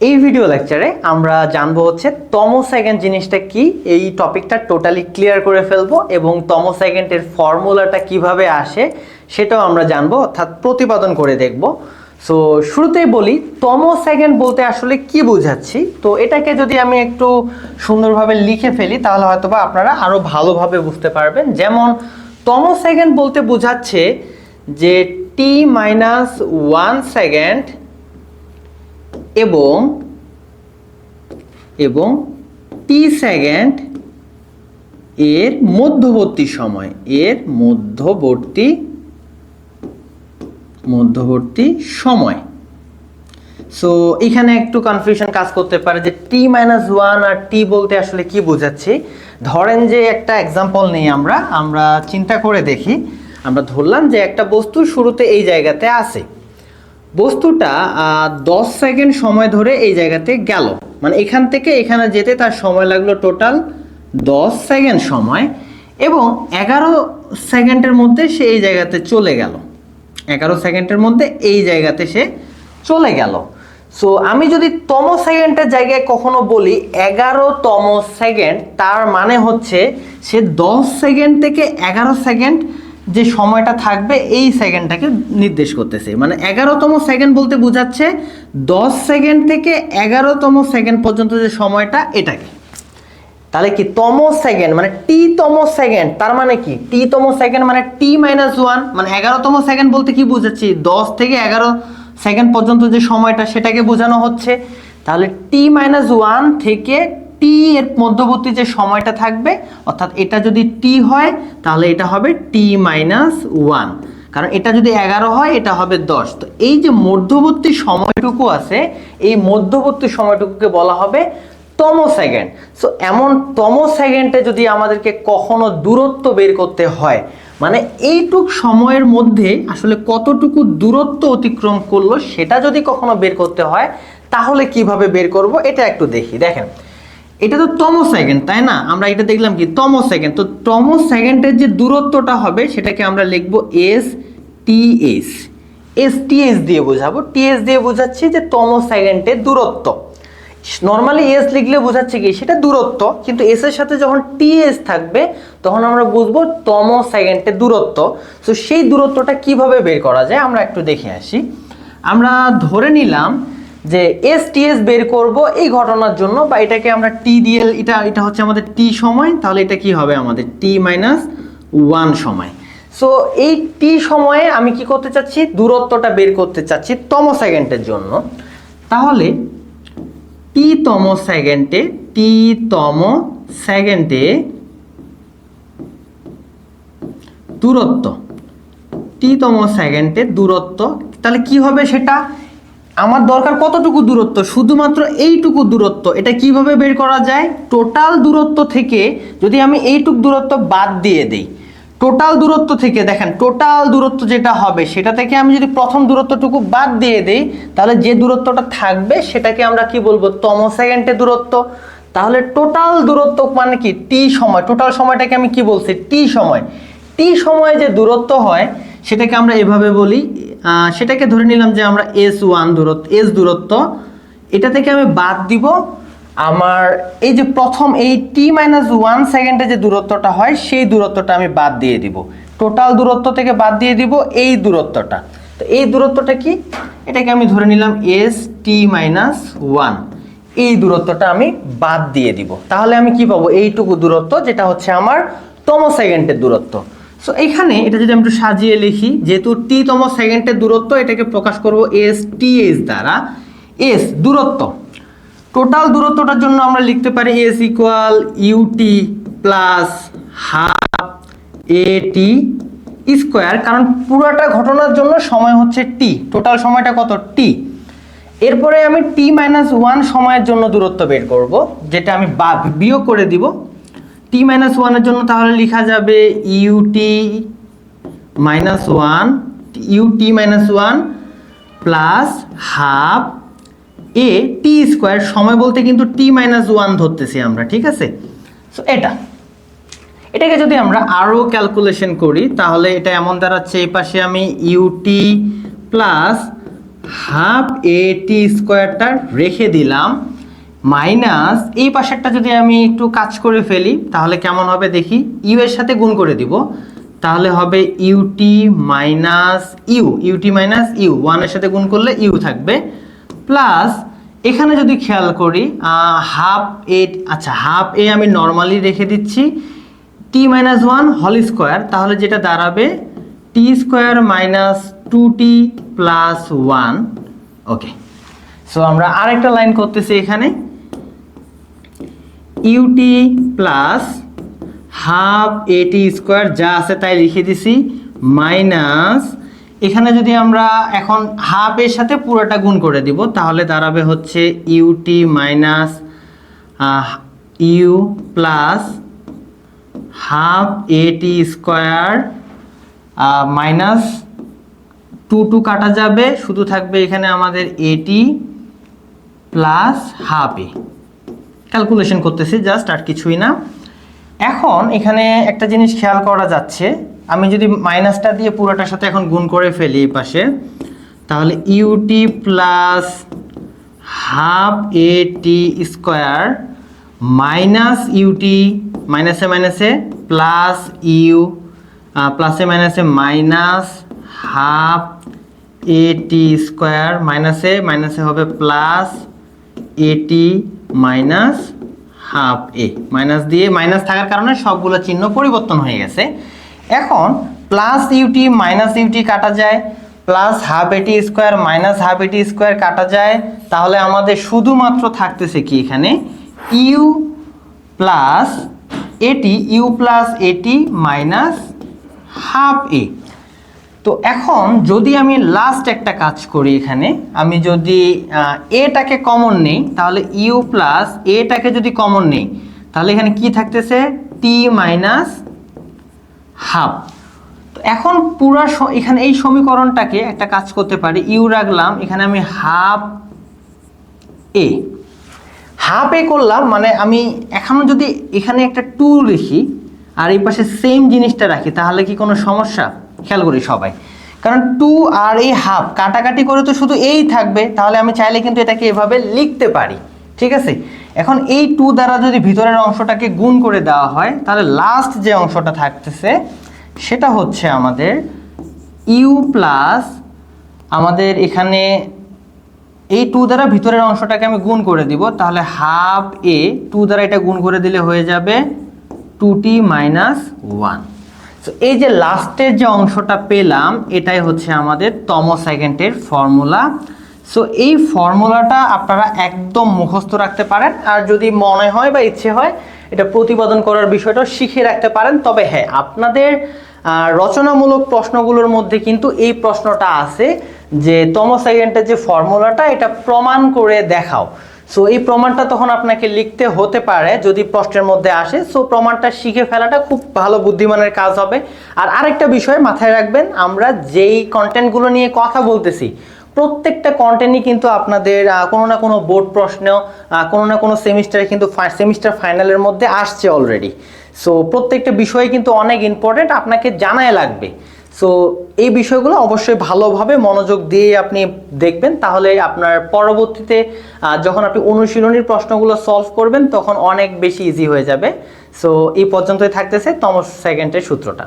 এই ভিডিও লেকচারে আমরা জানব হচ্ছে তম সেকেন্ড জিনিসটা কি, এই টপিকটা টোটালি ক্লিয়ার করে ফেলব এবং তম সেকেন্ডের ফর্মুলাটা কীভাবে আসে সেটাও আমরা জানব, অর্থাৎ প্রতিপাদন করে দেখব। সো শুরুতেই বলি তম সেকেন্ড বলতে আসলে কি বোঝাচ্ছি? তো এটাকে যদি আমি একটু সুন্দরভাবে লিখে ফেলি, তাহলে হয়তোবা আপনারা আরও ভালোভাবে বুঝতে পারবেন। যেমন তম সেকেন্ড বলতে বোঝাচ্ছে যে টি মাইনাস ওয়ান সেকেন্ড এবং এবং টি সেকেন্ড এর মধ্যবর্তী সময়, এর মধ্যবর্তী মধ্যবর্তী সময়। সো এখানে একটু কনফিউশন কাজ করতে পারে যে টি মাইনাস ওয়ান আর টি বলতে আসলে কি বোঝাচ্ছি? ধরেন যে একটা এক্সাম্পল নেই আমরা আমরা চিন্তা করে দেখি। আমরা ধরলাম যে একটা বস্তু শুরুতে এই জায়গাতে আছে। বস্তুটা দশ সেকেন্ড সময় ধরে এই জায়গাতে গেল। মানে এখান থেকে এখানে যেতে তার সময় লাগল টোটাল দশ সেকেন্ড সময় এবং এগারো সেকেন্ডের মধ্যে সে এই জায়গাতে চলে গেল। এগারো সেকেন্ডের মধ্যে এই জায়গাতে সে চলে গেল। সো আমি যদি তম সেকেন্ডের জায়গায় কখনো বলি এগারোতম সেকেন্ড, তার মানে হচ্ছে সে দশ সেকেন্ড থেকে এগারো সেকেন্ড যে সময়টা থাকবে, এই সেকেন্ডটাকে নির্দেশ করতেছে। মানে এগারোতম সেকেন্ড বলতে বোঝাচ্ছে, দশ সেকেন্ড থেকে এগারোতম সেকেন্ড পর্যন্ত যে সময়টা, এটাকে। তাহলে কি তম সেকেন্ড মানে টি তম সেকেন্ড, তার মানে কি? টি তম সেকেন্ড মানে টি মাইনাস ওয়ান মানে এগারোতম সেকেন্ড বলতে কি বুঝাচ্ছি? দশ থেকে এগারো সেকেন্ড পর্যন্ত যে সময়টা, সেটাকে বোঝানো হচ্ছে। তাহলে টি মাইনাস ওয়ান থেকে টি এর মধ্যবর্তী যে সময়টা থাকবে, অর্থাৎ এটা যদি টি হয়, তাহলে এটা হবে টি মাইনাস ওয়ান কারণ এটা যদি এগারো হয়, এটা হবে দশ। তো এই যে মধ্যবর্তী সময়টুকু আছে, এই মধ্যবর্তী সময়টুকুকে বলা হবে তম সেকেন্ড সো এমন তম সেকেন্ডে যদি আমাদেরকে কখনো দূরত্ব বের করতে হয় মানে এইটুক সময়ের মধ্যে আসলে কতটুকু দূরত্ব অতিক্রম করল, সেটা যদি কখনো বের করতে হয়, তাহলে কীভাবে বের করব, এটা একটু দেখি। দেখেন এটা তো তম সেকেন্ড তাই না? আমরা এটা দেখলাম কি? তম সেকেন্ড তো তম সেকেন্ডের যে দূরত্বটা হবে, সেটাকে আমরা লিখব S T S S T S দিয়ে বোঝাবো। টি এস দিয়ে বোঝাচ্ছি যে তম সেকেন্ডের দূরত্ব। নর্মালি এস লিখলে বোঝাচ্ছে কি? সেটা দূরত্ব, কিন্তু এস এর সাথে যখন টি এস থাকবে, তখন আমরা বুঝব তম সেকেন্ডের দূরত্ব। তো সেই দূরত্বটা কীভাবে বের করা যায়, আমরা একটু দেখে আসি। আমরা ধরে নিলাম যে এস বের করব এই ঘটনার জন্য, বা এটাকে আমরা টি দিয়ে, এটা এটা হচ্ছে আমাদের টি সময়, তাহলে এটা কি হবে আমাদের টি মাইনাস ওয়ান সময়। সো এই টি সময়ে আমি কি করতে চাচ্ছি? দূরত্বটা বের করতে চাচ্ছি তম সেকেন্ডের জন্য। তাহলে টি তম সেকেন্ডে টি তম সেকেন্ডে দূরত্ব। টি তম সেকেন্ডে দূরত্ব, তাহলে কি হবে সেটা? আমার দরকার কতটুকু দূরত্ব? শুধুমাত্র এইটুকু দূরত্ব। এটা কীভাবে বের করা যায়? টোটাল দূরত্ব থেকে যদি আমি এইটুকু দূরত্ব বাদ দিয়ে দিই, টোটাল দূরত্ব থেকে দেখেন, টোটাল দূরত্ব যেটা হবে, সেটা থেকে আমি যদি প্রথম দূরত্বটুকু বাদ দিয়ে দিই, তাহলে যে দূরত্বটা থাকবে, সেটাকে আমরা কি বলব? তম সেকেন্ডে দূরত্ব। তাহলে টোটাল দূরত্ব মানে কি? টি সময়। টোটাল সময়টাকে আমি কি বলছি? টি সময়। টি সময়ে যে দূরত্ব হয় সেটাকে আমরা এভাবে বলি সেটাকে ধরে নিলাম যে আমরা এস ওয়ান দূরত্ব এস দূরত্ব, এটা থেকে আমি বাদ দিব আমার এই যে প্রথম এই টি মাইনাস ওয়ান সেকেন্ডে যে দূরত্বটা হয়, সেই দূরত্বটা আমি বাদ দিয়ে দিব। টোটাল দূরত্ব থেকে বাদ দিয়ে দিব এই দূরত্বটা। তো এই দূরত্বটা কি? এটাকে আমি ধরে নিলাম এস টি মাইনাস ওয়ান এই দূরত্বটা আমি বাদ দিয়ে দিব। তাহলে আমি কি পাবো? এইটুকু দূরত্ব, যেটা হচ্ছে আমার তম সেকেন্ডের দূরত্ব। সো এখানে এটা যদি আমি একটু সাজিয়ে লিখি, যেহেতু তম সেকেন্ডের দূরত্ব, এটাকে প্রকাশ করব এস টি এস দ্বারা। এস দূরত্ব। টোটাল দূরত্বটার জন্য আমরা লিখতে পারি S equal U T plus half A T square কারণ পুরোটা ঘটনার জন্য সময় হচ্ছে টি টোটাল সময়টা কত? টি এরপরে আমি টি মাইনাস ওয়ান সময়ের জন্য দূরত্ব বের করব, যেটা আমি বিয়োগ করে দিব। টি মাইনাস ওয়ানের জন্য তাহলে লেখা যাবে U T minus one U T minus one plus half A T square সময় বলতে কিন্তু টি মাইনাস ওয়ান ধরতেছি আমরা, ঠিক আছে? সো এটা। এটাকে যদি আমরা আরও ক্যালকুলেশন করি, তাহলে এটা এমন দাঁড়াচ্ছে, এই পাশে আমি U T plus half A T স্কোয়ারটা রেখে দিলাম। মাইনাস এই পাশেরটা যদি আমি একটু কাজ করে ফেলি, তাহলে কেমন হবে দেখি? ইউ এর সাথে গুণ করে দিব। তাহলে হবে U T minus U U T minus U ওয়ানের সাথে গুণ করলে ইউ থাকবে। প্লাস এখানে যদি খেয়াল করি হাফ এ আচ্ছা হাফ এ আমি নর্মালি রেখে দিচ্ছি। টি মাইনাস ওয়ান হল স্কোয়ার তাহলে যেটা দাঁড়াবে T square minus two T plus one okay so আমরা আরেকটা লাইন করতেছি এখানে। U T plus half A T square যা আছে তাই লিখে দিছি মাইনাস এখানে যদি আমরা এখন হাফ এর সাথে পুরোটা গুণ করে দিব, তাহলে দাঁড়াবে হচ্ছে u t minus u plus half a t square minus two two কাটা যাবে, শুধু থাকবে এখানে আমাদের a t plus half a calculation করতেছি জাস্ট আর কিছুই না। এখন এখানে একটা জিনিস খেয়াল করা যাচ্ছে, আমি যদি মাইনাসটা দিয়ে পুরোটার সাথে এখন গুণ করে ফেলি এই পাশে, তাহলে u t plus half a t square minus u t মাইনাসে মাইনাসে প্লাস ইউ প্লাসে মাইনাসে minus half a t square মাইনাসে মাইনাসে হবে plus a t minus half a minus দিয়ে মাইনাস থাকার কারণে সবগুলো চিহ্ন পরিবর্তন হয়ে গেছে। এখন প্লাস ইউটি মাইনাস ইউটি কাটা যায় plus half a t square minus half a t square কাটা যায়। তাহলে আমাদের শুধুমাত্র থাকতেছে কি এখানে? U plus a t u plus a t minus half a তো এখন যদি আমি লাস্ট একটা কাজ করি এখানে, আমি যদি এটাকে কমন নেই, তাহলে ইউ প্লাস এটাকে যদি কমন নেই, তাহলে এখানে কি থাকতেছে? টি মাইনাস হাফ তো এখন পুরা এখানে এই সমীকরণটাকে একটা কাজ করতে পারি। ইউ রাখলাম, এখানে আমি হাফ এ হাফ এ করলাম মানে আমি এখন যদি এখানে একটা টু লিখি, আর এই পাশে সেম জিনিসটা রাখি, তাহলে কি কোনো সমস্যা? খেয়াল করি সবাই। কারণ টু আর এই হাফ কাটাকাটি করে তো শুধু এই থাকবে, তাহলে আমি চাইলে কিন্তু এটাকে এভাবে লিখতে পারি। ঠিক আছে? এখন এই টু দ্বারা যদি ভিতরের অংশটাকে গুণ করে দেওয়া হয়, তাহলে লাস্ট যে অংশটা থাকতেছে, সেটা হচ্ছে আমাদের ইউ প্লাস আমাদের এখানে এই টু দ্বারা ভিতরের অংশটাকে আমি গুণ করে দিব, তাহলে হাফ এ টু দ্বারা এটা গুণ করে দিলে হয়ে যাবে টু টি মাইনাস ওয়ান তো এই যে লাস্টের যে অংশটা পেলাম, এটাই হচ্ছে আমাদের তম সেকেন্ডের ফর্মুলা সো এই ফর্মুলাটা আপনারা একদম মুখস্থ রাখতে পারেন। আর যদি মনে হয় বা ইচ্ছে হয়, এটা প্রতিপাদন করার বিষয়টাও শিখে রাখতে পারেন। তবে হ্যাঁ আপনাদের রচনামূলক প্রশ্নগুলোর মধ্যে কিন্তু এই প্রশ্নটা আছে যে তম সেকেন্ডের যে ফর্মুলাটা এটা প্রমাণ করে দেখাও। সো এই প্রমাণটা তখন আপনাকে লিখতে হতে পারে যদি প্রশ্নের মধ্যে আসে। সো প্রমাণটা শিখে ফেলাটা খুব ভালো বুদ্ধিমানের কাজ হবে। আর আরেকটা বিষয় মাথায় রাখবেন, আমরা যেই কন্টেন্টগুলো নিয়ে কথা বলতেছি, প্রত্যেকটা কন্টেন্টই কিন্তু আপনাদের কোনো না কোনো বোর্ড প্রশ্ন কোনো না কোনো সেমিস্টারে কিন্তু সেমিস্টার ফাইনালের মধ্যে আসছে অলরেডি সো প্রত্যেকটা বিষয় কিন্তু অনেক ইম্পর্টেন্ট আপনাকে জানায় লাগবে। সো এই বিষয়গুলো অবশ্যই ভালোভাবে মনোযোগ দিয়ে আপনি দেখবেন, তাহলে আপনার পরবর্তীতে যখন আপনি অনুশীলনীর প্রশ্নগুলো সলভ করবেন, তখন অনেক বেশি ইজি হয়ে যাবে। সো এই পর্যন্তই থাকতেছে, তমস সেকেন্ডের সূত্রটা।